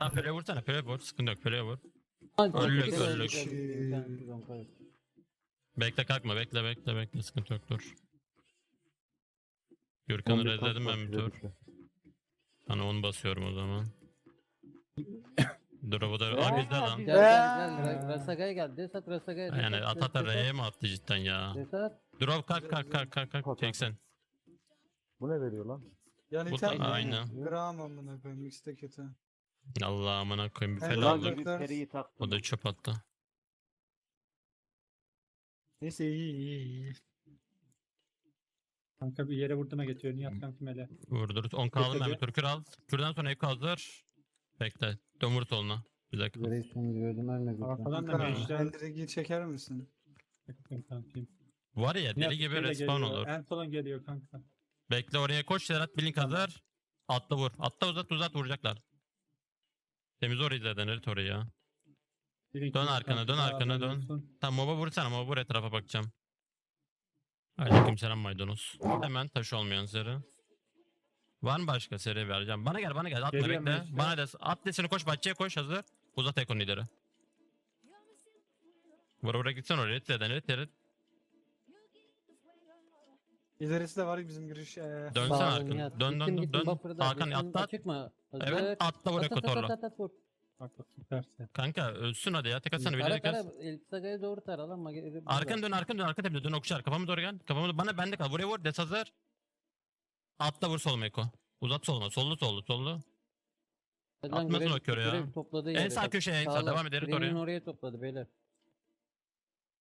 Ha Fele vursana Fele vur. Sıkıntı yok Fele vur. Hadi, Öllük, öllük, öllük. öllük. Bekle kalkma bekle bekle bekle sıkıntı yok dur. Gürkan'ı rezledim ben bir tur. Hani onu basıyorum o zaman. Drop'u da Aa bizde lan. Rasaga'ya gel. Desat Rasaga'ya. Yani at at R'ye mi attı cidden ya? Desat. Drop kalk kalk kalk kalk kalk çeksen. Bu ne veriyor lan? Yani Bu da aynı. Gram amına koyayım ikisi de kötü. Allah amına koyayım bir Ben fel Helal aldık. olsun. periyi taktım. O da çöp attı. Neyse iyi iyi iyi. Kanka bir yere vurduma getiriyor. Nihat kanka mele. Vurdur. 10 kaldım ben bir Bekledi. tur kür al. Kürden sonra Eko hazır. Bekle. Dön vur soluna. Bir dakika. Göreysiniz gördüm ölmedi. Arkadan da Karan, meclisler. direkt çeker misin? Kankayım. Var ya Nihat deli gibi şöyle respawn geliyor. olur. En solun geliyor kanka. Bekle oraya koş Serhat Blink hazır. Atla vur. Atla uzat uzat vuracaklar. Temiz orayı zaten evet orayı ya. Biri Dön arkana, dön arkana, dön. Tamam moba vursana moba vur etrafa bakacağım. Aleykümselam maydanoz. Hemen taş olmayan seri. Var mı başka seri vereceğim? Bana gel bana gel atma Geliyorum bekle. Mesut. Bana da at desini koş bahçeye koş hazır. Uzat ekonu ileri. Vura vura gitsen oraya. Ret zeden ret ret. İlerisi de var bizim giriş. Ee, Dönsene arkana. Dön Gittim, dön dön. gittim, dön. buffer'da. Hakan Gittim, atla. Açık mı? Evet atla vur At, at, at, vur. Bak bak süpersin. Kanka ölsün hadi ya. Tek atsana bir Tara yere kes. tara. El Saga'ya doğru tara lan. Mage- Arkanı dön arkanı dön arka tepede dön okşar. Kafamı doğru gel. Kafamı bana bende kal. Buraya vur. Des hazır. Atla vur soluma Eko. Uzat soluma. Sollu sollu sollu. Hadi atmasın görev- o körü ya. En sağ köşeye en sağ. Devam ederiz oraya. oraya topladı beyler.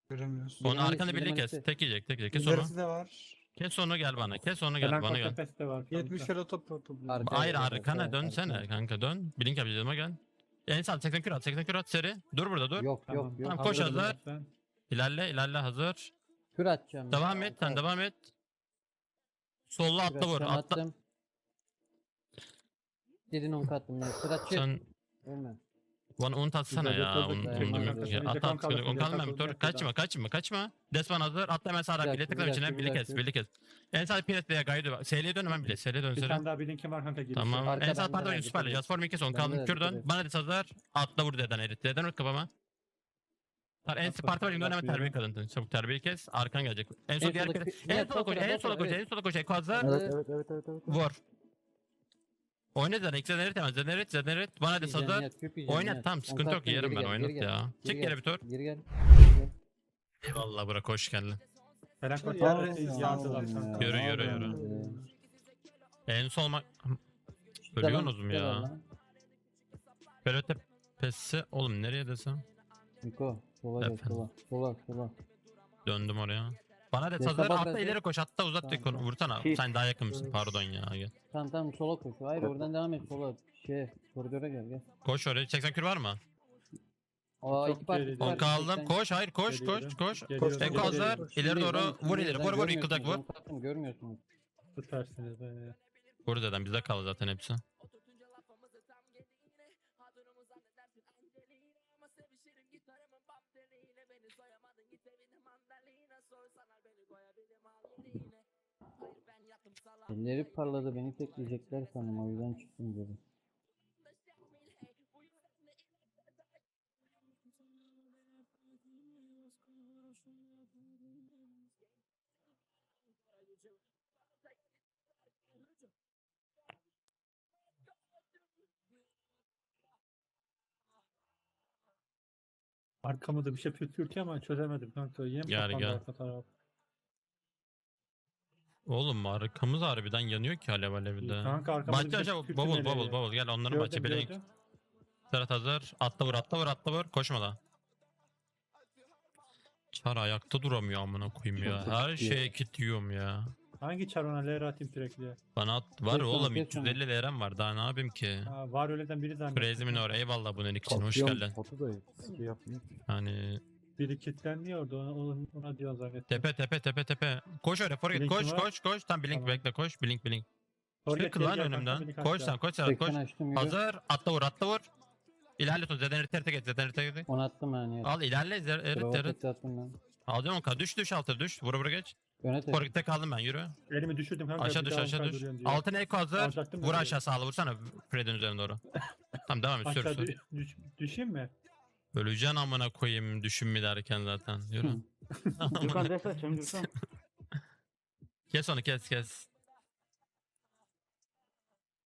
göremiyoruz. Onu Bilmem arkanda bilmem kes. Tek yiyecek tek yiyecek. Kes onu. İlerisi de var. Kes onu gel bana. Kes onu gel bana gel. tepeste var. kanka. 70 kere top topluyor. Hayır arkana dönsene kanka dön. Blink yapacağız gel. En sağ 80 kür at 80 kür at seri. Dur burada dur. Yok Tamam, yok yok. Tamam, koş hazır. İlerle ilerle hazır. Kür atacağım. Devam et sen devam et. Sollu Kür atla vur. Atla. attım. Dedin on kattım ya. Sıratçı. Sen Ölme. Bana onu atsana Güzel ya. yapıyorduk Onu ya. At at. kalır, Onu bizde kalma takıl, bir dur. Kaçma kaçma kaçma. Desman hazır. Atla hemen Bir bile dakika, tıkla bir içine dakika, bile kes dakika. bile kes. En sağ piret veya gaydı var. SL'ye dön hemen bile. SL'ye dön Bir tane daha bir linkim var kanka. girişte. Tamam. Arka en sağ bende var, dikkat et. Just for me kes onu Bende kaldım. de Kür dön. Bana dis hazır. Atla vur deden erit. Deden vur kafama. En Atla, parti oyun dön hemen terbiye kalıntın. Çabuk terbiye kes. Arkan gelecek. En En diğer soldaki- kere. En sola koş. En sola koş. En sola koş. Eko hazır. Evet. Evet evet evet evet. Vur. Oyna de hemen. Zeden erit. Zeden erit. Bana küp yiyeceğim, Oynat tamam sıkıntı yok yerim ben oynat ya. Gel, geri bir tur. Geri gel. Eyvallah Burak hoş geldin. Yürü, yürü, yürü. En son mak... Ölüyorsunuz mu ya? Böyle tepesi... Oğlum nereye desem? Niko. Sola gel sola. Sola sola. Döndüm oraya. Bana de Destek hazır bak atla ileri koş atla uzat Tamam, tamam. vursana. Ki- Sen daha yakınsın pardon ya. Gel. Tamam tamam sola koş. Hayır oradan devam et sola. Şey koridora gel gel. Koş oraya 80 kür var mı? Aa Çok iki parti. geride. iki 10 parti, kaldım. seksen. Koş hayır koş koş Geliyorum. koş. Geliyorum, Eko geliyorum. hazır. İleri doğru vur ileri. Vur vur yıkıldak görmüyorsunuz, vur. Görmüyorsunuz. Süpersiniz be. Vur dedim bizde kaldı zaten hepsi. Elleri parladı beni tekleyecekler sanırım o yüzden çıktım geri. Arkamda da bir şey pütürtüyor ama çözemedim kanka. Yem Gel, kapandı gel. arka taraf. Oğlum arkamız harbiden yanıyor ki alev alev de. Kanka arkamda Bahçe bir aşağı bubble bubble bubble gel onların bahçe bilek. gördüm. Serhat hazır. Atla vur atla vur atla vur. Koşma da. Çar ayakta duramıyor amına koyayım ya. Çok Her iyi. şeye kit yiyorum ya. Hangi çarona leğer atayım sürekli? Bana at var onu, oğlum onu. 350 liram var daha ne yapayım ki? Ha, var öyleden biri zannettim. Crazy Minor eyvallah abonelik için hoş geldin. Potu da şey yapmıyor. Hani Biri kilitlendi orada ona, ona, ona diyor zannettim. tepe tepe tepe tepe. Koş öyle forget Blink'in koş var. koş koş. Tam blink Tamam. bekle koş blink blink. Oraya Çık gel, lan gel kanka, önümden. Koş kaçta. sen koş Serhat koş. 80 açtım yürü. Hazır atla vur atla vur. İlerle tut zeden terte geç zeden terte geç. Onu attım ben ya. Al ilerle zer erit Bravo erit. tek attım ben. Alacağım onu düş düş altı düş. Vura vura geç. Forget'te kaldım ben yürü. Elimi düşürdüm kanka. Aşağı bir düş daha aşağı düş. diyor. Altına eko hazır. Alacaktım da Vur diyor. aşağı sağlı vursana Fred'in üzerine doğru. Tamam devam et sür Aşağı sür. dü- düş, düşeyim mi? Öleceksin amına koyayım düşün mü derken zaten. Yürü. Gürkan des açacağım Gürkan. kes onu kes kes.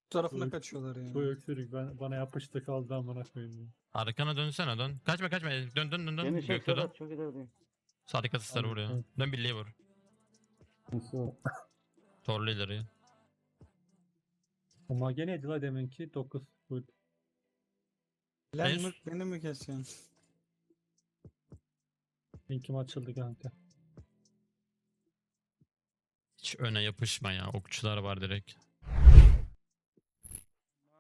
Bu tarafına kaçıyorlar ya. Bu öksürük ben, bana yapıştı kaldı amına koyayım. ya. Arkana dönsene dön. Kaçma kaçma. Dön dön dön dön. Beni çek Gökte dön. Çok ilerideyim. Sadık asistleri Tamam, vuruyor. tamam. Dön birliği vur. Torlu ileri. O mage neydi la deminki? 9 foot. Lan mırk beni mi kesiyorsun? Linkim açıldı kanka. Hiç öne yapışma ya. Okçular var direkt.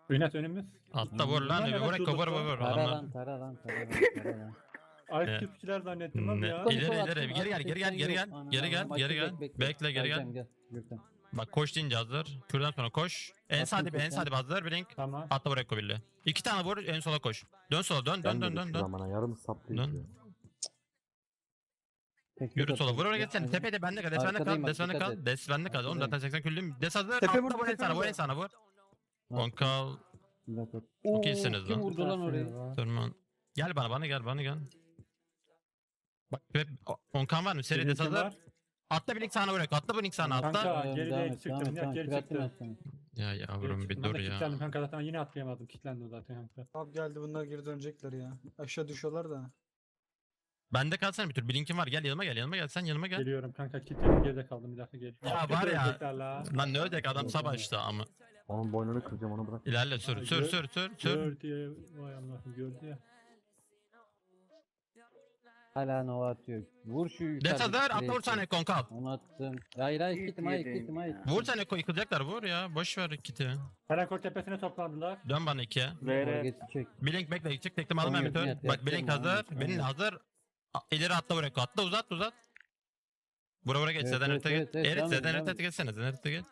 Ünat önümüz. Atla vur lan. Vur vur vur vur. Tara Adamlar- lan tara lan tara lan tara lan. Ay Evet. tüpçüler zannettim abi Ne- ya. İleri, ileri, geri gel, geri gel, geri gel, geri gel, geri gel. bekle, Bekle, geri gel. Geleceğim, gel. Gürkan. Bak koş deyince hazır. Kürdan sonra koş. En sağ dibe, en sağ dibe hazır. Blink. Tamam. Atla buraya kobilli. İki tane vur en sola koş. Dön sola dön dön dön dön dön. Zamana yarım saplayıp Dön. Tek Yürü sola. Vur oraya geçsene. Aynen. Tepede bende kal. Des bende Arkadayım kal. bak, dikkat kal. et. Kal. Oğlum zaten Arkadayım. 80 küllüyüm. Des hazır. Tepe Atla vur, vur en tepe sana. vur. Vur en sana vur. Bak, On kal. Çok iyisiniz Kim lan. vurdu lan orayı? Durman. Gel bana bana gel bana gel. Bak hep 10 kan var mı? Seri des hazır. Atla birlik sana bırak. Atla birlik sana Kanka, atla. Devam, geri et, çıktım, ya, geri çıktım. Ya yavrum bir dur de ya. kilitlendim kanka zaten yine atlayamadım. Kilitlendi o zaten kanka. Abi geldi bunlar geri dönecekler ya. Aşağı düşüyorlar da. Bende kalsana bir tür. Blinkim var. Gel yanıma gel. Yanıma gel. Sen yanıma gel. Geliyorum kanka kilitledim geride kaldım bir dakika geliyorum. Ya var ya. Lan ne ödek adam savaştı ama. Onun boynunu kıracağım onu bırak. İlerle sür sür sür sür sür. Gördü ya. Vay Allah'ım gördü ya. Hala Nova atıyor. Vur şu Des yukarıdaki hazır. Atla vur sana konkal. Onu attım. Hayır hayır gittim hayır gittim hayır. ya. Vur sana yıkılacaklar vur ya. Boş ver kiti. Karakol tepesine toplandılar. Dön bana ikiye. Geçecek. Blink bekle gidecek. Teklim aldım ben yat, Bak Blink hazır. Benim hazır. İleri atla buraya. Atla uzat uzat. Bura bura geç. Zeden git. evet, Erit Zeden erite geçsene. Zeden erite geç.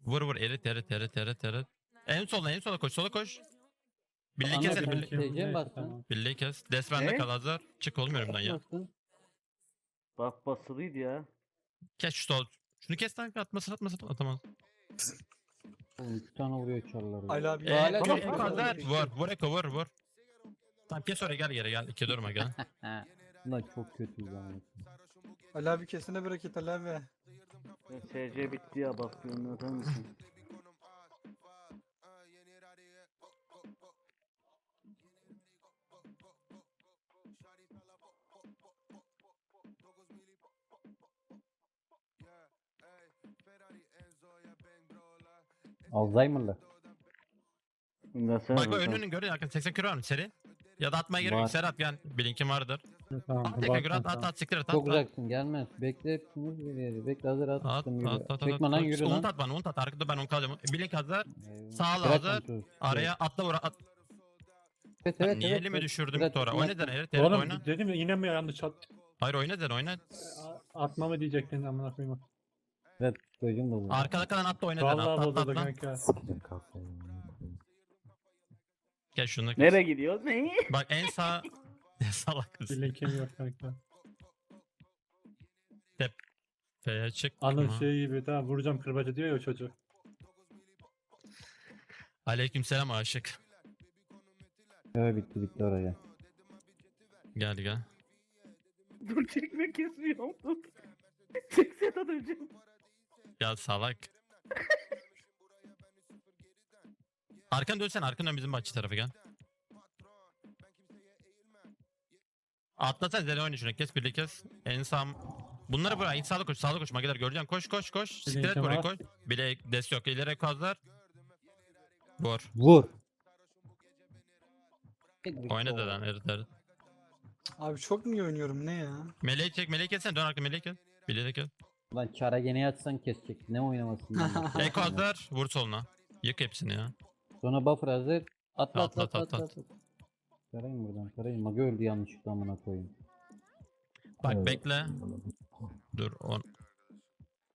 Vur vur erit erit erit erit erit. En sola en sola koş sola koş. Birliği Anladım, keselim. ben birliği- TC bastın. tamam. Birliği kes. Des bende Ne? kal hazır. Çık oğlum önümden ya. Bastın. Bak basılıydı ya. Kes şu sol. Şunu kes lan atmasın atmasın atamaz. Oğlum iki tane vuruyor çarları. Ali abi. Eee Hala Eko hazır. Vur vur Eko vur vur. Tamam kes oraya gel geri gel. İki durma gel. Bunlar çok kötü zaman. Ali abi kesene bereket Ali abi. Ya SC bitti ya bak bir anlatır Alzheimer'lı. Gelsene Bak bak önünün görüyor arkadaşlar 80 kilo var seri? Ya da atmaya gerek Var. yok Serhat gel. Blinkin vardır. Tamam. At tekrar gör at at at siktir at. Çok at, at. uzaksın gelmez. Bekle hepsini bir yere. Bekle hazır at. At attım, yürü. at at at. Çekme lan at. yürü Unut lan. at bana unut at. Arkada ben onu kalacağım. Blink hazır. Eyvallah. Sağ ol Bırak hazır. kontrolü. Araya atla vur at. Evet evet Niye evet. elimi evet. düşürdüm Bırak, Tora? bırak. Oyna dene evet evet Oğlum oyna. dedim ya yine mi yandı çat? Hayır oyna dene oyna. A- Atma mı diyecektin amına koyayım. Evet çocuğum bozuldu. Arkada kalan atla oyna dene. Vallahi Atla atla bozuldu atla. kanka. Sikeceğim kalsayı. Gel şunu. Nereye gidiyoruz? Ne? Bak en sağ. Ne salak kız. Bir yok kanka. F'ye çık. Anın şey gibi tamam vuracağım kırbacı diyor ya o çocuk. Aleyküm selam aşık. Evet bitti bitti oraya. Gel gel. Dur çekme kesmiyorum dur. Çek Gel salak. Arkan dönsene arkan dön bizim bahçe tarafı gel. Atlasana Zeli oyna şuna kes birliği kes. En sağ. Bunları bırak. İlk sağda koş sağda koş. Mageler göreceksin. Koş koş koş. Siktir et buraya koş. Bile des yok. İleri kozlar. Vur. Vur. Oyna deden erit erit. Abi çok mu iyi oynuyorum ne ya? Meleği çek. Meleği kessene. Dön arka meleği kes. Bileği de kes. Lan çara gene yatsan kesecek. Ne oynamasın. lan? Eko hazır. Vur soluna. Yık hepsini ya. Sonra buffer hazır. Atla Atla, atla atla atla, atla. atla. Karayım buradan karayım. Mage öldü yanlışlıkla amına koyayım. Bak Evet. bekle. Dur on.